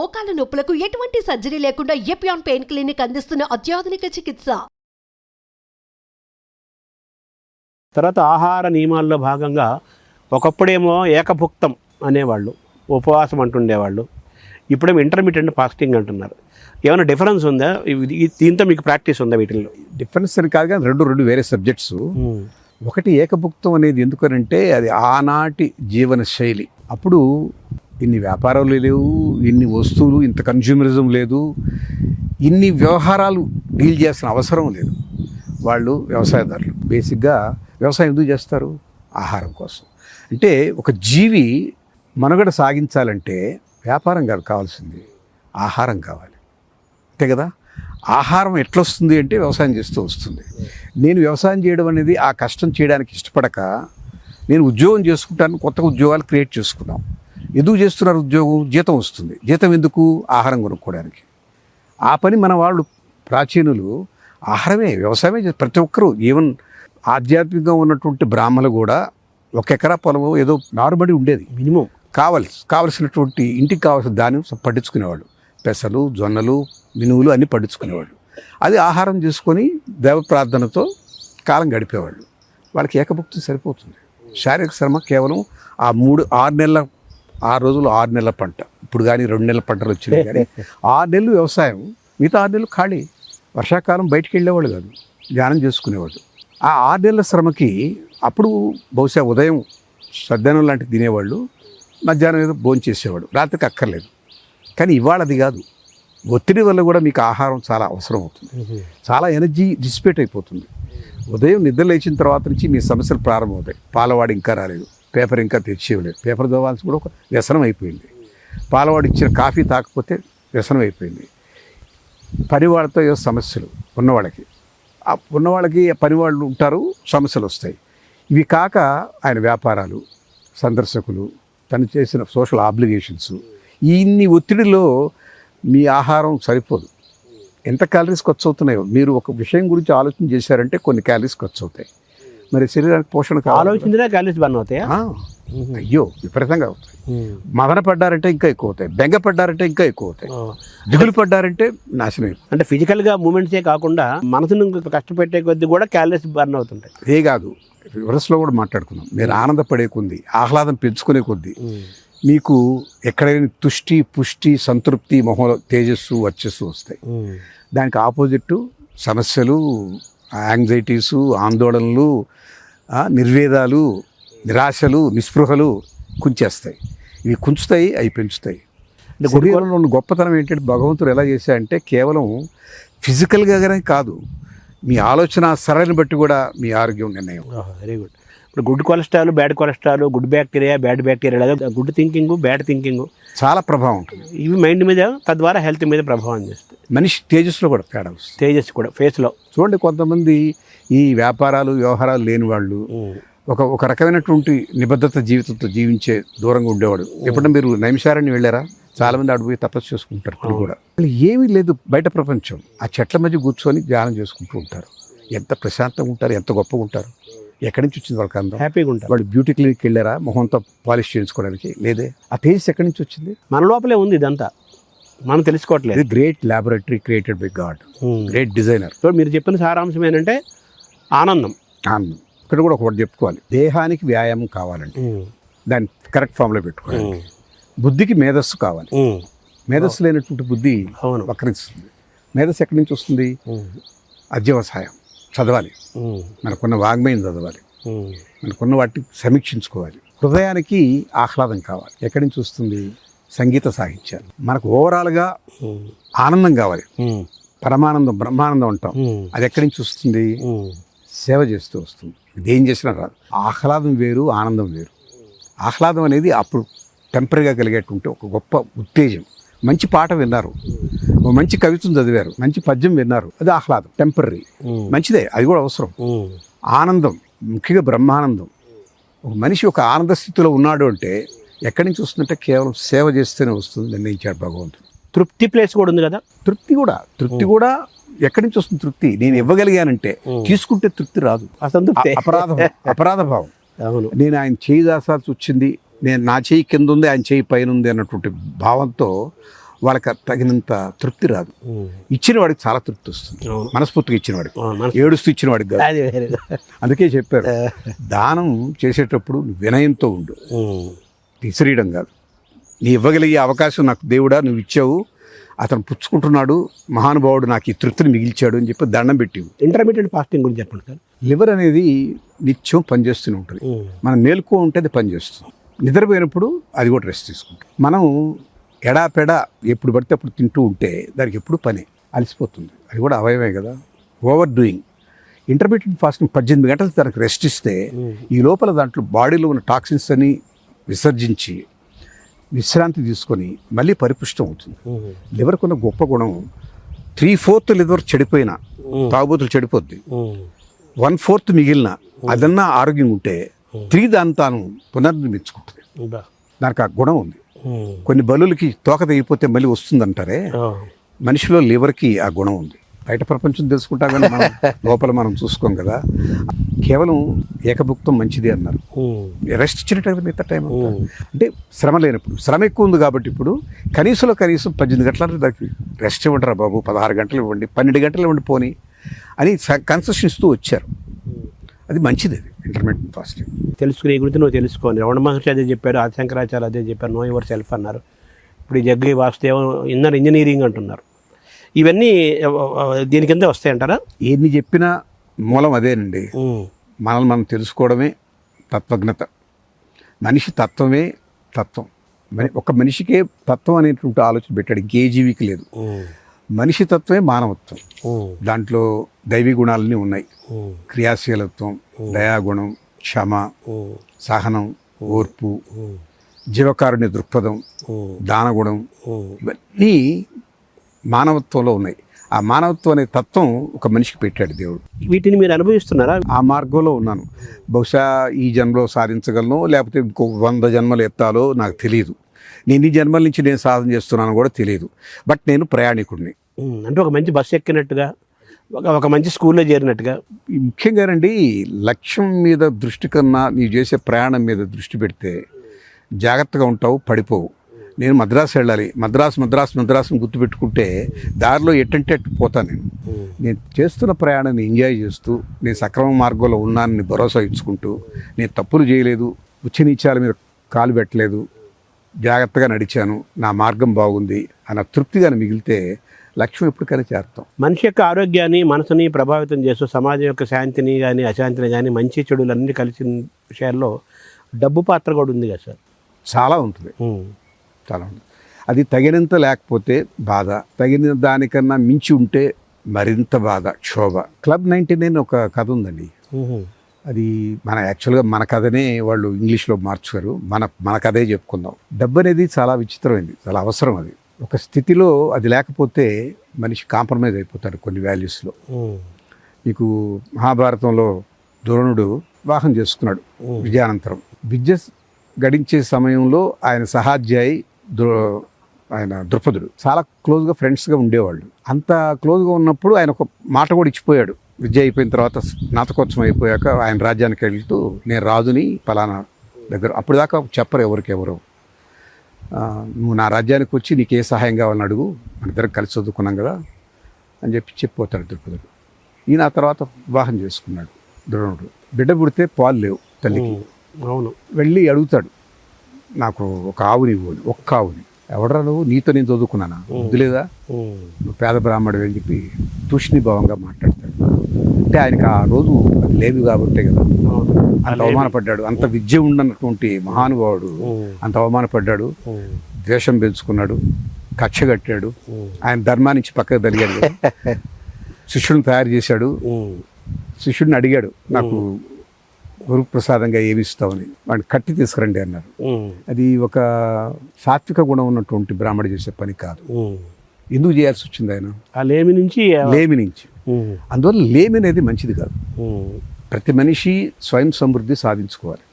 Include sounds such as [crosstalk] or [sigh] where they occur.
మోకాల నొప్పులకు ఎటువంటి సర్జరీ లేకుండా ఎపియాన్ పెయిన్ క్లినిక్ అందిస్తున్న అత్యాధునిక చికిత్స. తర్వాత ఆహార నియమాల్లో భాగంగా ఒకప్పుడేమో ఏకభుక్తం అనేవాళ్ళు ఉపవాసం అంటుండేవాళ్ళు ఇప్పుడేమో ఇంటర్మీడియట్ ఫాస్టింగ్ అంటున్నారు. ఏమైనా డిఫరెన్స్ ఉందా? దీంతో మీకు ప్రాక్టీస్ ఉందా వీటిల్లో? డిఫరెన్స్ అని కాదు కానీ రెండు రెండు వేరే సబ్జెక్ట్స్ ఒకటి ఏకభుక్తం అనేది ఎందుకనంటే అది ఆనాటి జీవన శైలి. అప్పుడు ఇన్ని వ్యాపారాలు లేవు ఇన్ని వస్తువులు ఇంత కన్జ్యూమరిజం లేదు. ఇన్ని వ్యవహారాలు డీల్ చేయాల్సిన అవసరం లేదు. వాళ్ళు వ్యవసాయదారులు. బేసిక్గా వ్యవసాయం ఎందుకు చేస్తారు? ఆహారం కోసం. అంటే ఒక జీవి మనుగడ సాగించాలంటే వ్యాపారం కాదు కావాల్సింది ఆహారం కావాలి. అంతే కదా? ఆహారం ఎట్లా వస్తుంది అంటే వ్యవసాయం చేస్తూ వస్తుంది. నేను వ్యవసాయం చేయడం అనేది ఆ కష్టం చేయడానికి ఇష్టపడక నేను ఉద్యోగం చేసుకుంటాను కొత్త ఉద్యోగాలు క్రియేట్ చేసుకున్నాం. ఎందుకు చేస్తున్నారు ఉద్యోగం? జీతం వస్తుంది. జీతం ఎందుకు? ఆహారం కొనుక్కోవడానికి. ఆ పని మన వాళ్ళు ప్రాచీనులు ఆహారమే వ్యవసాయమే. ప్రతి ఒక్కరూ ఈవెన్ ఆధ్యాత్మికంగా ఉన్నటువంటి బ్రాహ్మలు కూడా ఒక ఎకరా పొలం ఏదో నారుబడి ఉండేది. మినిమం. కావలసి కావలసినటువంటి ఇంటికి కావాల్సిన ధాన్యం పట్టించుకునేవాళ్ళు పెసలు జొన్నలు మినువులు అన్నీ పట్టించుకునేవాళ్ళు అది ఆహారం చేసుకొని దేవ ప్రార్థనతో కాలం గడిపేవాళ్ళు. వాళ్ళకి ఏకభక్తి సరిపోతుంది. శారీరక శ్రమ కేవలం ఆ మూడు ఆరు నెలల ఆరు రోజులు ఆరు నెలల పంట. ఇప్పుడు కానీ రెండు నెలల పంటలు వచ్చినాయి కానీ [laughs] ఆరు నెలలు వ్యవసాయం. మిగతా ఆరు నెలలు ఖాళీ. వర్షాకాలం బయటికి వెళ్ళేవాళ్ళు కాదు. ధ్యానం చేసుకునేవాళ్ళు. ఆ ఆరు నెలల శ్రమకి అప్పుడు బహుశా ఉదయం సద్దనం లాంటివి తినేవాళ్ళు. మధ్యాహ్నం ఏదో భోజనం చేసేవాడు రాత్రికి అక్కర్లేదు. కానీ ఇవాళ అది కాదు. ఒత్తిడి వల్ల కూడా మీకు ఆహారం చాలా అవసరం అవుతుంది. చాలా ఎనర్జీ డిసిపేట్ అయిపోతుంది. ఉదయం నిద్ర లేచిన తర్వాత నుంచి మీ సమస్యలు ప్రారంభమవుతాయి. పాలవాడు ఇంకా రాలేదు. పేపర్ ఇంకా తెచ్చేయలేదు పేపర్ దోవాల్సి కూడా ఒక వ్యసనం అయిపోయింది. పాలవాడు ఇచ్చిన కాఫీ తాకపోతే వ్యసనం అయిపోయింది. పనివాళ్ళతో ఏదో సమస్యలు ఉన్నవాళ్ళకి. ఆ ఉన్నవాళ్ళకి పనివాళ్ళు ఉంటారు సమస్యలు వస్తాయి. ఇవి కాక ఆయన వ్యాపారాలు సందర్శకులు తను చేసిన సోషల్ ఆబ్లిగేషన్స్ ఇన్ని ఒత్తిడిలో మీ ఆహారం సరిపోదు. ఎంత క్యాలరీస్ ఖర్చు అవుతున్నాయో మీరు ఒక విషయం గురించి ఆలోచన చేశారంటే కొన్ని క్యాలరీస్ ఖర్చు అవుతాయి మరి శరీరానికి పోషణ. ఆలోచించినా క్యాలీస్ బర్న్ అవుతాయా? అయ్యో విపరీతంగా అవుతాయి. మదన పడ్డారంటే ఇంకా ఎక్కువ అవుతాయి. బెంగ పడ్డారంటే ఇంకా ఎక్కువ అవుతాయి. దిగులు పడ్డారంటే నాశనం. అంటే ఫిజికల్గా మూమెంట్సే కాకుండా మనసును కష్టపెట్టే కొద్దీ కూడా క్యాలరీస్ బర్న్ అవుతుంటాయి. ఇదే కాదు రివర్స్లో కూడా మాట్లాడుకున్నాం మీరు ఆనందపడే కొద్దీ ఆహ్లాదం పెంచుకునే కొద్దీ మీకు ఎక్కడైనా తుష్టి పుష్టి సంతృప్తి మొహంలో తేజస్సు వర్చస్సు వస్తాయి. దానికి ఆపోజిట్ సమస్యలు యాంగ్జైటీసు ఆందోళనలు నిర్వేదాలు నిరాశలు నిస్పృహలు కుంచేస్తాయి. ఇవి కుంచుతాయి అవి పెంచుతాయి. శరీరంలో ఉన్న గొప్పతనం ఏంటంటే భగవంతుడు ఎలా చేశాడంటే కేవలం ఫిజికల్గానే కాదు మీ ఆలోచన సరళిని బట్టి కూడా మీ ఆరోగ్యం నిర్ణయం. వెరీ గుడ్ ఇప్పుడు good cholesterol bad cholesterol good bacteria bad bacteria లేదా గుడ్ థింకింగ్ బ్యాడ్ థింకింగ్. చాలా ప్రభావం ఉంటుంది. ఇవి మైండ్ మీద తద్వారా హెల్త్ మీద ప్రభావం చేస్తాయి. మనిషి తేజస్సులో కూడా తేడా తేజస్ కూడా ఫేస్లో. చూడండి కొంతమంది ఈ వ్యాపారాలు వ్యవహారాలు లేని వాళ్ళు ఒక ఒక రకమైనటువంటి నిబద్ధత జీవితంతో జీవించే దూరంగా ఉండేవాడు. ఎప్పుడైనా మీరు నైమిషారాన్ని వెళ్ళారా? చాలా మంది అడిపోయి తపస్సు చేసుకుంటారు ఇప్పుడు కూడా. ఏమీ లేదు బయట ప్రపంచం. ఆ చెట్ల మధ్య కూర్చొని ధ్యానం చేసుకుంటూ ఉంటారు. ఎంత ప్రశాంతంగా ఉంటారు ఎంత గొప్పగా ఉంటారు. ఎక్కడి నుంచి వచ్చింది వాళ్ళకి అందం హ్యాపీగా ఉంటారు. వాళ్ళు బ్యూటీ క్లినిక్కి వెళ్ళారా? మొహంతో పాలిష్ చేయించుకోవడానికి? లేదే. ఆ తేజస్ ఎక్కడి నుంచి వచ్చింది? మన లోపలే ఉంది ఇదంతా. మనం తెలుసుకోవట్లేదు. ఇది great laboratory created by God great designer so మీరు చెప్పిన సారాంశం ఏంటంటే ఆనందం. ఆనందం. ఇక్కడ కూడా ఒకటి చెప్పుకోవాలి. దేహానికి వ్యాయామం కావాలండి దాన్ని కరెక్ట్ ఫామ్లో పెట్టుకోవాలి. బుద్ధికి మేధస్సు కావాలి. మేధస్సు లేనటువంటి బుద్ధి వక్రిస్తుంది మేధస్సు ఎక్కడి నుంచి వస్తుంది? అధ్యవసాయం. చదవాలి. మనకున్న వాగ్మయం చదవాలి. మనకున్న వాటిని సమీక్షించుకోవాలి. హృదయానికి ఆహ్లాదం కావాలి. ఎక్కడి నుంచి వస్తుంది? సంగీత సాహిత్యాలు. మనకు ఓవరాల్గా ఆనందం కావాలి. పరమానందం బ్రహ్మానందం అంటాం. అది ఎక్కడి నుంచి వస్తుంది? సేవ చేస్తూ వస్తుంది. ఇది ఏం చేసినా రాదు. ఆహ్లాదం వేరు ఆనందం వేరు. ఆహ్లాదం అనేది అప్పుడు టెంపరీగా కలిగేటువంటి ఒక గొప్ప ఉత్తేజం. మంచి పాట విన్నారు. ఓ మంచి కవిత్వం చదివారు. మంచి పద్యం విన్నారు. అది ఆహ్లాదం. టెంపరీ. మంచిదే. అది కూడా అవసరం. ఆనందం. ముఖ్యంగా బ్రహ్మానందం. ఒక మనిషి ఒక ఆనంద స్థితిలో ఉన్నాడు అంటే ఎక్కడి నుంచి వస్తుందంటే కేవలం సేవ చేస్తేనే వస్తుంది నిర్ణయించాడు భగవంతుడు. తృప్తి ప్లేస్ కూడా ఉంది కదా? తృప్తి కూడా. తృప్తి కూడా ఎక్కడి నుంచి వస్తుంది తృప్తి? నేను ఇవ్వగలిగానంటే తీసుకుంటే తృప్తి రాదు. అసంతృప్తి. అపరాధం. అపరాధ భావం. నేను ఆయన చేయి దాసాల్సి వచ్చింది. నేను నా చేయి కింద ఉంది ఆయన చేయి పైన ఉంది అన్నటువంటి భావంతో వాళ్ళకి తగినంత తృప్తి రాదు. ఇచ్చిన వాడికి చాలా తృప్తి వస్తుంది. మనస్ఫూర్తిగా ఇచ్చిన వాడికి ఏడుస్తూ ఇచ్చిన వాడికి కాదు అందుకే చెప్పారు దానం చేసేటప్పుడు వినయంతో ఉండు. విసిరీయడం కాదు. నీ ఇవ్వగలిగే అవకాశం నాకు దేవుడా నువ్వు ఇచ్చావు. అతను పుచ్చుకుంటున్నాడు మహానుభావుడు నాకు ఈ తృప్తిని మిగిల్చాడు అని చెప్పి దండం పెట్టి ఇంటర్మీడియట్ ఫాస్టింగ్ గురించి చెప్పండి సార్. లివర్ అనేది నిత్యం పనిచేస్తూనే ఉంటుంది. మనం మేలుకో ఉంటే అది పనిచేస్తుంది. నిద్రపోయినప్పుడు అది కూడా రెస్ట్ తీసుకుంటుంది మనం ఎడాపెడా ఎప్పుడు పడితే అప్పుడు తింటూ ఉంటే దానికి ఎప్పుడు పని? అలసిపోతుంది. అది కూడా అవయవే కదా. ఓవర్ డూయింగ్ ఇంటర్మీడియట్ ఫాస్టింగ్ పద్దెనిమిది గంటలు తనకు రెస్ట్ ఇస్తే ఈ లోపల దాంట్లో బాడీలో ఉన్న టాక్సిన్స్ అని విసర్జించి విశ్రాంతి తీసుకొని మళ్ళీ పరిపుష్టం అవుతుంది. లివర్కు ఉన్న గొప్ప గుణం త్రీ ఫోర్త్ లివర్ చెడిపోయినా తాగుబోతులు చెడిపోద్ది. వన్ ఫోర్త్ మిగిలిన అదన్నా ఆరోగ్యం ఉంటే త్రీ దాన్ని తాను పునర్నిర్మించుకుంటుంది దానికి ఆ గుణం ఉంది. కొన్ని బలులకి తోక తెగిపోతే మళ్ళీ వస్తుందంటారే? మనిషిలో లివర్కి ఆ గుణం ఉంది. బయట ప్రపంచం తెలుసుకుంటా కానీ మనం [laughs] లోపల మనం చూసుకోం కదా. కేవలం ఏకభుక్తం మంచిది అన్నారు. రెస్ట్ ఇచ్చినట్టు మిగతా టైం. అంటే శ్రమ లేనప్పుడు శ్రమ ఎక్కువ ఉంది కాబట్టి ఇప్పుడు కనీసంలో కనీసం పద్దెనిమిది గంటల దానికి. రెస్ట్ ఇవ్వండిరా బాబు పదహారు గంటలు ఇవ్వండి పన్నెండు గంటలు ఇవ్వండి పోని అని కన్సెషన్ ఇస్తూ వచ్చారు. అది మంచిది అది. ఇంటర్మీడియట్ ఫాస్టింగ్ తెలుసుకునే గురించి నువ్వు తెలుసుకోని రమణ మహర్షి అదే చెప్పారు ఆదిశంకరాచార్య అదే చెప్పారు నో యువర్ సెల్ఫ్ అన్నారు. ఇప్పుడు ఈ జగ్గి వాసుదేవం ఇన్నర్ ఇంజనీరింగ్ అంటున్నారు. ఇవన్నీ దీని కింద వస్తాయంటారా? ఎన్ని చెప్పినా మూలం అదేనండి. మనల్ని మనం తెలుసుకోవడమే తత్వజ్ఞత. మనిషి తత్వమే తత్వం. మరి ఒక మనిషికే తత్వం అనేటువంటి ఆలోచన పెట్టాడు. ఇంకే జీవికి లేదు. మనిషి తత్వమే మానవత్వం. దాంట్లో దైవీ గుణాలన్నీ ఉన్నాయి. క్రియాశీలత్వం దయాగుణం క్షమ సహనం ఓర్పు జీవకారుణ్య దృక్పథం దానగుణం ఇవన్నీ మానవత్వంలో ఉన్నాయి. ఆ మానవత్వం అనే తత్వం ఒక మనిషికి పెట్టాడు దేవుడు. వీటిని మీరు అనుభవిస్తున్నారా? ఆ మార్గంలో ఉన్నాను. బహుశా ఈ జన్మలో సాధించగలను లేకపోతే ఇంకో వంద జన్మలు ఎత్తాలో నాకు తెలియదు నేను ఈ జన్మల నుంచి నేను సాధన చేస్తున్నాను కూడా తెలియదు. బట్ నేను ప్రయాణికుడిని. అంటే ఒక మంచి బస్సు ఎక్కినట్టుగా ఒక ఒక మంచి స్కూల్లో చేరినట్టుగా. ఈ ముఖ్యంగానండి లక్ష్యం మీద దృష్టి కన్నా నీవు చేసే ప్రయాణం మీద దృష్టి పెడితే జాగ్రత్తగా ఉంటావు పడిపోవు. నేను మద్రాసు వెళ్ళాలి. మద్రాసు మద్రాసు మద్రాసుని గుర్తుపెట్టుకుంటే దారిలో ఎట్టంటే పోతాను నేను. నేను చేస్తున్న ప్రయాణాన్ని ఎంజాయ్ చేస్తూ నేను సక్రమ మార్గంలో ఉన్నానని భరోసా ఇచ్చుకుంటూ నేను తప్పులు చేయలేదు ఉచ్చనీచాల మీద కాలు పెట్టలేదు జాగ్రత్తగా నడిచాను నా మార్గం బాగుంది అన్న తృప్తిగా మిగిలితే లక్ష్యం ఎప్పటికైనా చేరుతాం. మనిషి యొక్క ఆరోగ్యాన్ని మనసుని ప్రభావితం చేస్తూ సమాజం యొక్క శాంతిని కానీ అశాంతిని కానీ మంచి చెడులన్నీ కలిసిన విషయాల్లో డబ్బు పాత్ర కూడా ఉంది కదా సార్. చాలా ఉంటుంది. చాలా ఉంటుంది. అది తగినంత లేకపోతే బాధ. తగిన దానికన్నా మించి ఉంటే మరింత బాధ క్షోభ. క్లబ్ నైంటీ నైన్ ఒక కథ ఉందండి. అది మన యాక్చువల్గా మన కథనే వాళ్ళు ఇంగ్లీష్లో మార్చారు మన మన కథే చెప్పుకుందాం. డబ్బు అనేది చాలా విచిత్రమైంది. చాలా అవసరం అది. ఒక స్థితిలో అది లేకపోతే మనిషి కాంప్రమైజ్ అయిపోతాడు కొన్ని వాల్యూస్లో. మీకు మహాభారతంలో ద్రోణుడు వివాహం చేసుకున్నాడు విజయానంతరం విద్య గడించే సమయంలో ఆయన సహాధ్యాయి ద్రో ఆయన ద్రుపదుడు. చాలా క్లోజ్గా ఫ్రెండ్స్గా ఉండేవాళ్ళు. అంత క్లోజ్గా ఉన్నప్పుడు ఆయన ఒక మాట కూడా ఇచ్చిపోయాడు. విద్య అయిపోయిన తర్వాత స్నాతకోత్సవం అయిపోయాక ఆయన రాజ్యానికి వెళ్తూ నేను రాజుని పలానా దగ్గర అప్పుడు దాకా చెప్పరు ఎవరికి ఎవరు. ఆ, నువ్వు నా రాజ్యానికి వచ్చి నీకు ఏ సహాయం కావాలని అడుగు మన ఇద్దరం కలిసి చదువుకున్నాం కదా అని చెప్పి చెప్పిపోతాడు ద్రుపదుడు ఈయన ఆ తర్వాత వివాహం చేసుకున్నాడు ద్రోణుడు. బిడ్డ పుడితే పాలు లేవు తల్లికి. అవును. వెళ్ళి అడుగుతాడు నాకు ఒక ఆవుని ఇవ్వని ఒక్క ఆవుని. ఎవడరా నువ్వు? నీతో నేను చదువుకున్నానా? బుద్ధి లేదా నువ్వు పేద బ్రాహ్మడు అని చెప్పి తూష్ణి భావంగా మాట్లాడతాడు. అంటే ఆయనకి ఆ రోజు అది లేదు కాబట్టే కదా. అంత అవమానపడ్డాడు. అంత విద్య ఉండనటువంటి మహానుభావుడు అంత అవమానపడ్డాడు. ద్వేషం పెంచుకున్నాడు. కక్ష కట్టాడు. ఆయన ధర్మానికి పక్కకు తలిగాడు కదా. శిష్యుడిని తయారు చేశాడు. శిష్యుడిని అడిగాడు నాకు గురుప్రసాదంగా ఏమి ఇస్తావని? వాడిని కట్టి తీసుకురండి అన్నారు. అది ఒక సాత్విక గుణం ఉన్నటువంటి బ్రాహ్మడు చేసే పని కాదు. ఎందుకు చేయాల్సి వచ్చింది ఆయన? ఆ లేమి నుంచి లేమి నుంచి. అందువల్ల లేమి అనేది మంచిది కాదు. ప్రతి మనిషి స్వయం సమృద్ధి సాధించుకోవాలి.